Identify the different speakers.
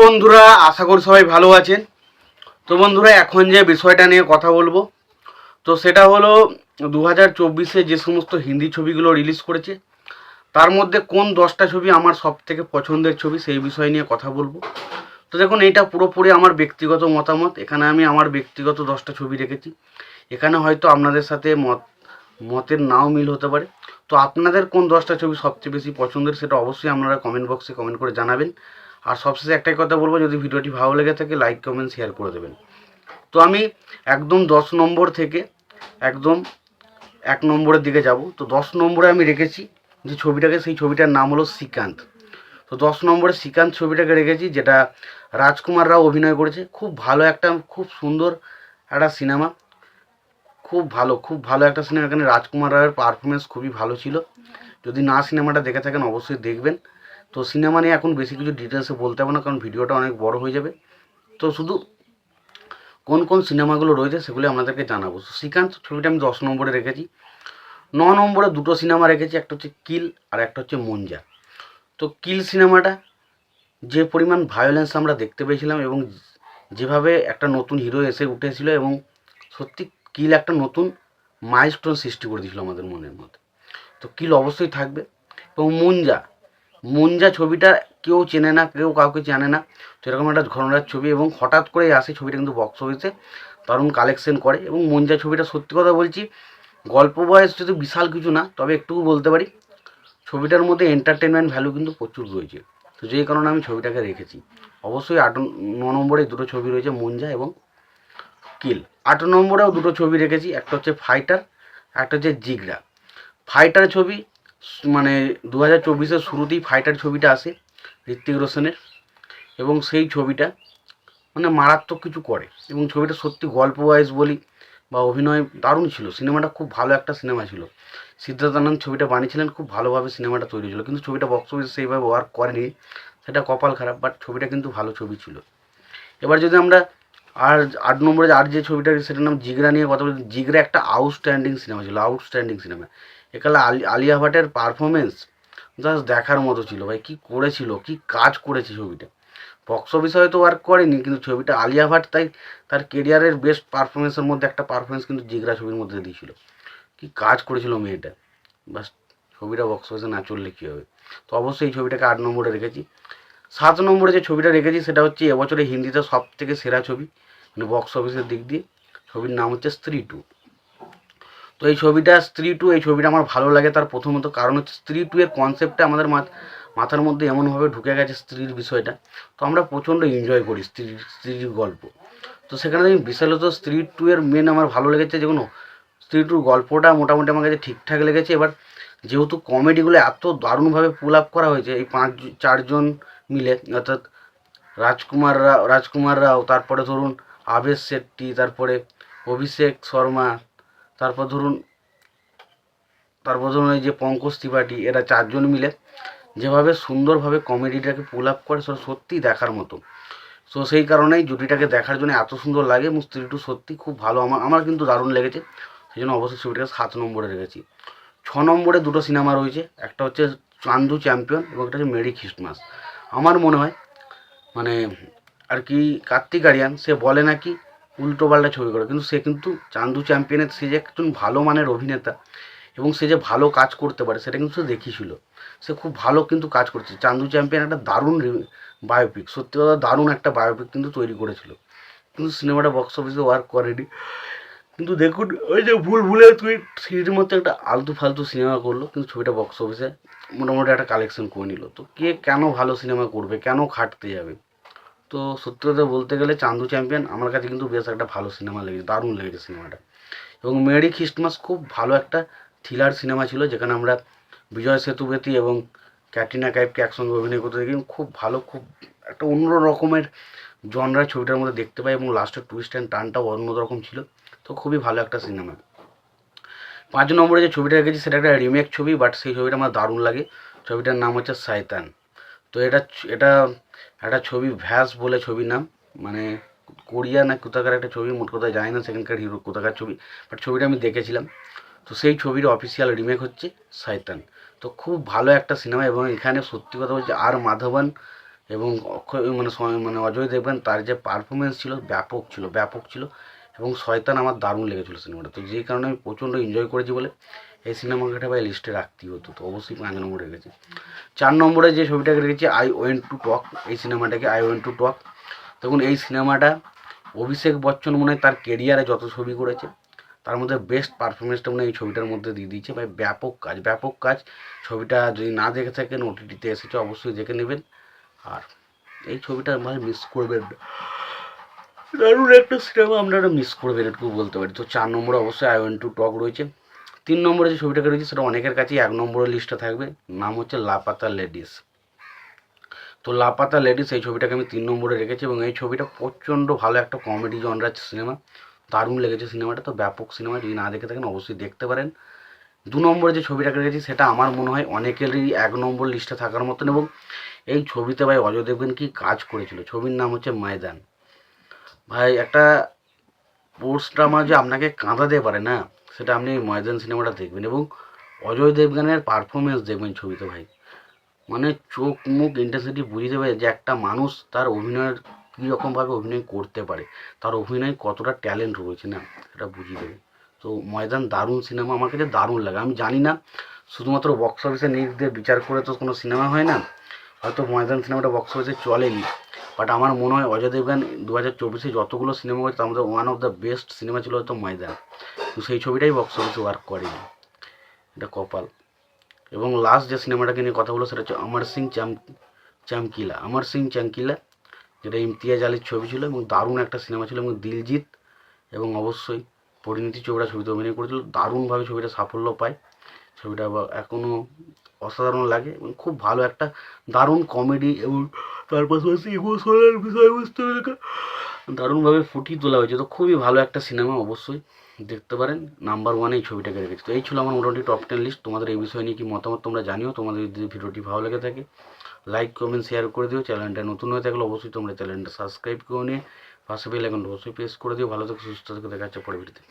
Speaker 1: বন্ধুরা, আশা করি সবাই ভালো আছেন। তো বন্ধুরা, এখন যে বিষয়টা নিয়ে কথা বলব, তো সেটা হলো দু হাজার চব্বিশে যে সমস্ত হিন্দি ছবিগুলো রিলিজ করেছে, তার মধ্যে কোন দশটা ছবি আমার সব থেকে পছন্দের ছবি সেই বিষয় নিয়ে কথা বলব। তো দেখুন এটা পুরোপুরি আমার ব্যক্তিগত মতামত। এখানে আমি আমার ব্যক্তিগত দশটা ছবি রেখেছি। এখানে হয়তো আপনাদের সাথে মত, মতের নাও মিল হতে পারে। তো আপনাদের কোন দশটা ছবি সবচেয়ে বেশি পছন্দের সেটা অবশ্যই আপনারা কমেন্ট বক্সে কমেন্ট করে জানাবেন। আর সবশেষে একটাই কথা বলব, যদি ভিডিওটি ভালো লেগে থাকে লাইক কমেন্ট শেয়ার করে দেবেন। তো আমি একদম দশ নম্বর থেকে একদম এক নম্বরের দিকে যাব। তো দশ নম্বরে আমি রেখেছি যে ছবিটাকে, সেই ছবিটার নাম হলো শ্রীকান্ত। তো দশ নম্বরে শ্রীকান্ত ছবিটাকে রেখেছি, যেটা রাজকুমার রাও অভিনয় করেছে। খুব ভালো একটা, খুব সুন্দর একটা সিনেমা। খুব ভালো খুব ভালো একটা সিনেমা। এখানে রাজকুমার রায়ের পারফরমেন্স খুবই ভালো ছিল। যদি না সিনেমাটা দেখে থাকেন, অবশ্যই দেখবেন। তো সিনেমা নিয়ে এখন বেশি কিছু ডিটেলসে বলতে হবে না, কারণ ভিডিওটা অনেক বড় হয়ে যাবে। তো শুধু কোন কোন সিনেমাগুলো রয়েছে সেগুলো আপনাদেরকে জানাব। তো শ্রীকান্ত, ছবিটা আমি দশ নম্বরে রেখেছি। ন নম্বরে দুটো সিনেমা রেখেছি, একটা হচ্ছে কিল আর একটা হচ্ছে মঞ্জা। তো কিল সিনেমাটা যে পরিমাণ ভায়োলেন্স আমরা দেখতে পেয়েছিলাম এবং যেভাবে একটা নতুন হিরো এসে উঠেছিল এবং সত্যি কিল একটা নতুন মাইলস্টোন সৃষ্টি করে দিয়েছিল আমাদের মনের মধ্যে। তো কিল অবশ্যই থাকবে এবং মুঞ্জা মুঞ্জা ছবিটা কেউ চেনে না, কেউ কাউকে জানে না। তো এরকম একটা ঘটনার ছবি এবং হঠাৎ করেই আসে ছবিটা কিন্তু বক্স অফিসে দারুণ কালেকশন করে এবং মুঞ্জা ছবিটা সত্যি কথা বলছি, গল্প বয়স যদি বিশাল কিছু না, তবে একটু বলতে পারি, ছবিটার মধ্যে এন্টারটেনমেন্ট ভ্যালু কিন্তু প্রচুর রয়েছে। তো যেই কারণে আমি ছবিটাকে রেখেছি। অবশ্যই আট, ন নম্বরে দুটো ছবি রয়েছে মুঞ্জা এবং কিল। আট নম্বরেও দুটো ছবি রেখেছি, একটা হচ্ছে ফাইটার একটা হচ্ছে জিগরা। ফাইটার ছবি মানে দু হাজার চব্বিশের শুরুতেই ফাইটার ছবিটা আসে ঋত্বিক রোশনের এবং সেই ছবিটা মানে মারাত্মক কিছু করে এবং ছবিটা সত্যি গল্প ওয়াইজ বলি বা অভিনয় দারুণ ছিল। সিনেমাটা খুব ভালো একটা সিনেমা ছিল। সিদ্ধার্থ আনন্দ ছবিটা বানিয়েছিলেন, খুব ভালোভাবে সিনেমাটা তৈরি ছিল কিন্তু ছবিটা বক্স অফিসে সেইভাবে ওয়ার্ক করেনি, সেটা কপাল খারাপ বাট ছবিটা কিন্তু ভালো ছবি ছিল। এবার যদি আমরা আর আট নম্বরে আর যে ছবিটা সেটার নাম জিগরা নিয়ে কথা বলি, জিগরা একটা আউটস্ট্যান্ডিং সিনেমা ছিল আউটস্ট্যান্ডিং সিনেমা একালে আলি, আলিয়া ভাটের পারফরমেন্স জাস্ট দেখার মতো ছিল। ভাই, কী করেছিল? কী কাজ করেছে ছবিটা? বক্স অফিসে হয়তো ওয়ার্ক করেনি, কিন্তু ছবিটা আলিয়া ভাট তাই তার কেরিয়ারের বেস্ট পারফরমেন্সের মধ্যে একটা পারফরমেন্স কিন্তু জিগরা ছবির মধ্যে দিয়েছিল। কী কাজ করেছিল মেয়েটা? বাস ছবিটা বক্স অফিসে না চললে কী হবে? তো অবশ্যই এই ছবিটাকে আট নম্বরে রেখেছি। সাত নম্বরে যে ছবিটা রেখেছি, সেটা হচ্ছে এবছরে হিন্দিতে সব থেকে সেরা ছবি মানে বক্স অফিসের দিক দিয়ে। ছবির নাম হচ্ছে স্ত্রী টু। তো এই ছবিটা স্ত্রী টু, এই ছবিটা আমার ভালো লাগে। তার প্রথমত কারণ হচ্ছে স্ত্রী টু এর কনসেপ্টটা আমাদের মাথ- মাথার মধ্যে এমনভাবে ঢুকে গেছে স্ত্রীর বিষয়টা। তো আমরা প্রচণ্ড এনজয় করি স্ত্রীর স্ত্রীর গল্প। তো সেখানে আমি বিশালত স্ত্রী টু এর মেন আমার ভালো লেগেছে যে কোনো, স্ত্রী টুর গল্পটা মোটামুটি আমার কাছে ঠিকঠাক লেগেছে। এবার যেহেতু কমেডিগুলো এত দারুণভাবে পুল আপ করা হয়েছে, এই পাঁচ, চারজন মিলে, অর্থাৎ রাজকুমার রাও রাজকুমার রাও তারপরে ধরুন আবেশ শেট্টি, তারপরে অভিষেক শর্মা তারপর ধরুন তারপর ধরুন এই যে পঙ্কজ ত্রিপাঠী, এরা চারজন মিলে যেভাবে সুন্দরভাবে কমেডিটাকে পুল আপ করে, সেটা সত্যিই দেখার মতো। সো সেই কারণেই জুটিটাকে দেখার জন্য এত সুন্দর লাগে এবং স্ত্রী টু সত্যি খুব ভালো। আমার আমার কিন্তু দারুণ লেগেছে, সেই জন্য অবশ্যই ছবিটাকে সাত নম্বরে রেখেছি। ছ নম্বরে দুটো সিনেমা রয়েছে, একটা হচ্ছে চান্দু চ্যাম্পিয়ন এবং একটা হচ্ছে মেরি খ্রিস্টমাস। আমার মনে হয় মানে আর কি কার্তিক আরিয়ান, সে বলে নাকি উল্টো পাল্টা ছবি করে। কিন্তু সে কিন্তু চান্দু চ্যাম্পিয়নের সে যে একজন ভালো মানের অভিনেতা এবং সে যে ভালো কাজ করতে পারে, সেটা কিন্তু সে দেখিয়েছিল। সে খুব ভালো কিন্তু কাজ করছে। চান্দু চ্যাম্পিয়ন একটা দারুণ বায়োপিক সত্যি কথা, দারুণ একটা বায়োপিক কিন্তু তৈরি করেছিল। কিন্তু সিনেমাটা বক্স অফিসে ওয়ার্ক করেনি। কিন্তু দেখুন, ওই যে ভুল ভুলে তুই সিঁড়ির মধ্যে একটা আলতু ফালতু সিনেমা করল, কিন্তু ছবিটা বক্স অফিসে মোটামুটি একটা কালেকশন করে নিল। তো কে কেন ভালো সিনেমা করবে? কেন খাটতে যাবে? তো সত্যি কথা বলতে গেলে চান্দু চ্যাম্পিয়ন আমার কাছে কিন্তু বেশ একটা ভালো সিনেমা লেগেছে, দারুণ লেগেছে সিনেমাটা। এবং মেরি খ্রিস্টমাস খুব ভালো একটা থ্রিলার সিনেমা ছিল, যেখানে আমরা বিজয় সেতুপতি এবং ক্যাটরিনা কাইফকে একসঙ্গে অভিনয় করতে দেখি। খুব ভালো, খুব একটা অন্য রকমের জনরা ছবিটার মধ্যে দেখতে পাই এবং লাস্টের টুইস্ট অ্যান্ড টানটাও অন্য রকম ছিল। তো খুবই ভালো একটা সিনেমা। পাঁচ নম্বরে যে ছবিটা রেখেছি সেটা একটা রিমেক ছবি বাট সেই ছবিটা আমার দারুণ লাগে। ছবিটার নাম হচ্ছে সাইতান তো এটা এটা একটা ছবি, ভ্যাস বলে ছবির নাম। মানে কোরিয়া না কোথাকার একটা ছবি, মোট কোথায় যায় না, সেখানকার হিরো কোথাকার ছবি বাট ছবিটা আমি দেখেছিলাম। তো সেই ছবির অফিসিয়াল রিমেক হচ্ছে শয়তান তো খুব ভালো একটা সিনেমা এবং এখানে সত্যি কথা বলছি আর মাধবন এবং অক্ষয় মানে মানে অজয় দেবগান, তার যে পারফরমেন্স ছিল ব্যাপক ছিল ব্যাপক ছিল এবং শয়তান আমার দারুণ লেগেছিল সিনেমাটা। তো যেই কারণে আমি প্রচণ্ড এনজয় করেছি বলে এই সিনেমা সিনেমাটা ভাই লিস্টে রাখতেই হতো তো, অবশ্যই পাঁচ নম্বরে রেখেছি চার নম্বরে যে ছবিটাকে রেখেছি আই ওয়েন টু টক এই সিনেমাটাকে আই ওয়েন টু টক দেখুন, এই সিনেমাটা অভিষেক বচ্চন মনে তার কেরিয়ারে যত ছবি করেছে, তার মধ্যে বেস্ট পারফরমেন্সটা মনে এই ছবিটার মধ্যে দিয়ে দিয়েছে। ভাই, ব্যাপক কাজ ব্যাপক কাজ। ছবিটা যদি না দেখে থাকেন ওটিটিতে এসেছে, অবশ্যই দেখে নেবেন। আর এই ছবিটা ভাই মিস করবেন দারুণ একটা সিনেমা আপনারা মিস করবেন একটু বলতে পারি। তো চার নম্বরে অবশ্যই আই ওয়ান টু টক রয়েছে। তিন নম্বরে যে ছবিটাকে রয়েছে, সেটা অনেকের কাছেই এক নম্বরের লিস্টে থাকবে। নাম হচ্ছে লাপাতা লেডিস। তো লাপাতা লেডিস এই ছবিটাকে আমি তিন নম্বরে রেখেছি এবং এই ছবিটা প্রচণ্ড ভালো একটা কমেডি জনরার সিনেমা। দারুণ লেগেছে সিনেমাটা, তো ব্যাপক সিনেমা। যদি না দেখে থাকেন, অবশ্যই দেখতে পারেন। দু নম্বরে যে ছবিটাকে রেখেছি, সেটা আমার মনে হয় অনেকেরই এক নম্বর লিস্টে থাকার মতন এবং এই ছবিতে ভাই অজয় দেবগন কি কাজ করেছিল? ছবির নাম হচ্ছে ময়দান। ভাই, একটা স্পোর্টস ড্রামা যে আপনাকে কাঁদাতে পারে না সেটা আপনি ময়দান সিনেমাটা দেখবেন এবং অজয় দেবগানের পারফরমেন্স দেখবেন ছবিতে ভাই। মানে চোখ মুখ ইন্টেন্সিটি বুঝিয়ে দেবে যে একটা মানুষ তার অভিনয়ের কীরকমভাবে অভিনয় করতে পারে। তার অভিনয় কতটা ট্যালেন্ট রয়েছে না, সেটা বুঝিয়ে দেবে। তো ময়দান দারুণ সিনেমা আমার কাছে দারুণ লাগে। আমি জানি না, শুধুমাত্র বক্স অফিসে নিজ দিয়ে বিচার করে তো কোনো সিনেমা হয় না, হয়তো ময়দান সিনেমাটা বক্স অফিসে চলেনি। বাট আমার মনে হয় অজয় দেবগান দু হাজার চব্বিশে যতগুলো সিনেমা করেছে, তার মধ্যে one of the best cinema ছিল হয়তো ময়দান। সেই ছবিটাই বক্স অফিসে ওয়ার্ক করেনি। এটা কপাল। এবং লাস্ট যে সিনেমাটাকে নিয়ে কথা বলো সেটা হচ্ছে অমর সিং চাম, চামকিলা। অমর সিং চামকিলা, যেটা ইমতিয়াজ আলীর ছবি ছিল এবং দারুণ একটা সিনেমা ছিল এবং দিলজিৎ এবং অবশ্যই পরিণীতি চোপড়া ছবিতে অভিনয় করেছিল। দারুণভাবে ছবিটা সাফল্য পায়। ছবিটা এখনও অসাধারণ লাগে এবং খুব ভালো একটা দারুণ কমেডি এবং তার পাশাপাশি ইমোশনাল বিষয়বস্তু দারুণভাবে ফুটিয়ে তোলা হয়েছে। তো খুবই ভালো একটা সিনেমা অবশ্যই। দেখতে পারেন, নাম্বার ওয়ানে এই ছবিটাকে রেখেছি। তো এই ছিল আমার মোটামুটি টপ টেন লিস্ট তোমাদের এই বিষয় নিয়ে কি মতামত তোমরা জানিও। তোমাদের যদি ভিডিওটি ভালো লেগে থাকে লাইক কমেন্ট শেয়ার করে দিও। চ্যানেলটা নতুন হয়ে থাকলে অবশ্যই তোমরা চ্যানেলটা সাবস্ক্রাইব করে নিয়ে পাশে বেল এখন অবশ্যই প্রেস করে দিও। ভালো থেকে, সুস্থ থেকে। দেখা যাচ্ছে পরে ভিডিওতে।